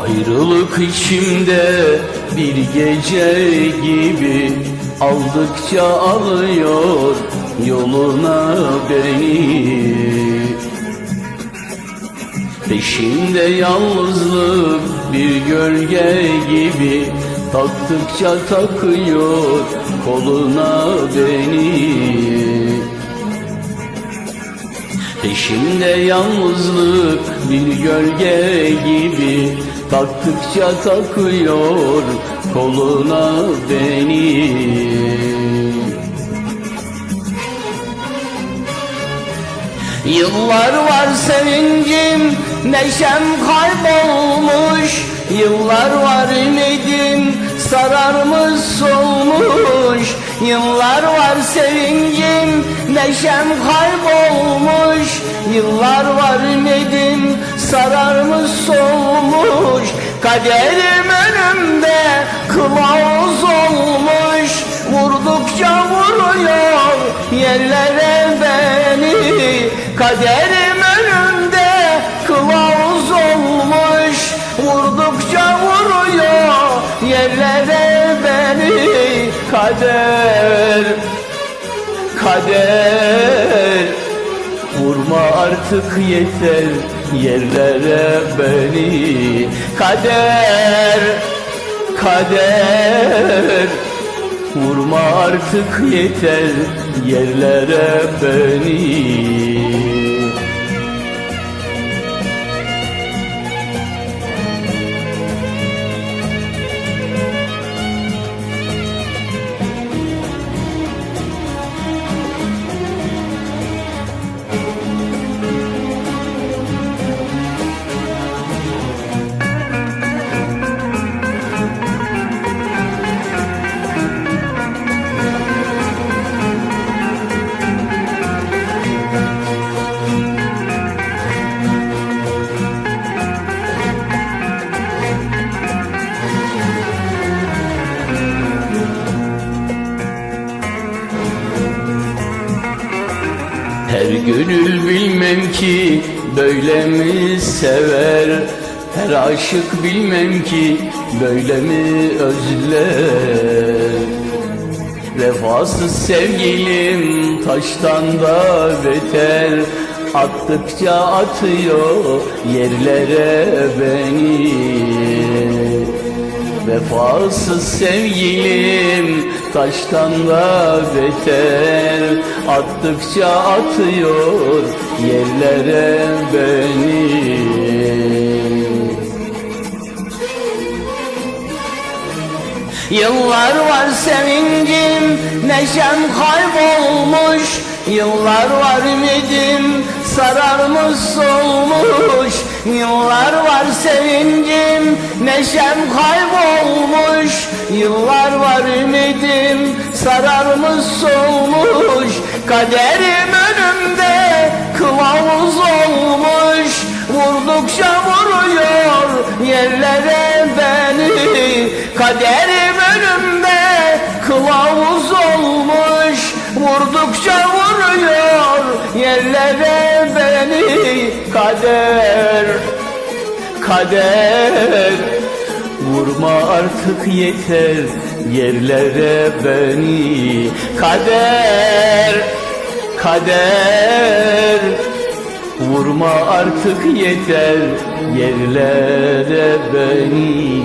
Ayrılık içimde bir gece gibi Aldıkça alıyor yoluna beni. Peşimde yalnızlık bir gölge gibi Taktıkça takıyor koluna beni. Peşimde yalnızlık bir gölge gibi Taktıkça takıyor koluna beni. Yıllar var sevincim, neşem kaybolmuş. Yıllar var ümidim, sararmış solmuş. Yıllar var sevincim, neşem kaybolmuş. Yıllar var ümidim, sararmış solmuş Kaderim önümde. Kılavuz olmuş Vurdukça vuruyor yerlere beni. Kaderim önümde kılavuz olmuş Vurdukça vuruyor yerlere beni. Kader, kader artık yeter yerlere beni. Kader, kader. Vurma artık yeter yerlere beni gönül bilmem ki böyle mi sever? Her aşık bilmem ki böyle mi özler? Vefasız sevgilim taştan da beter. Attıkça atıyor yerlere beni Vefasız sevgilim taştan da beter. Attıkça atıyor yerlere beni. Yıllar var sevincim, neşem kaybolmuş Yıllar var ümidim, sararmış solmuş Yıllar var sevincim, neşem kaybolmuş. Yıllar var ümidim, sararmış solmuş Kaderim önümde kılavuz olmuş. Vurdukça vuruyor yerlere beni. Kaderim önümde kılavuz olmuş. Vurdukça vuruyor yerlere beni Kader, kader. Vurma artık yeter yerlere beni Kader, kader. Vurma artık yeter yerlere beni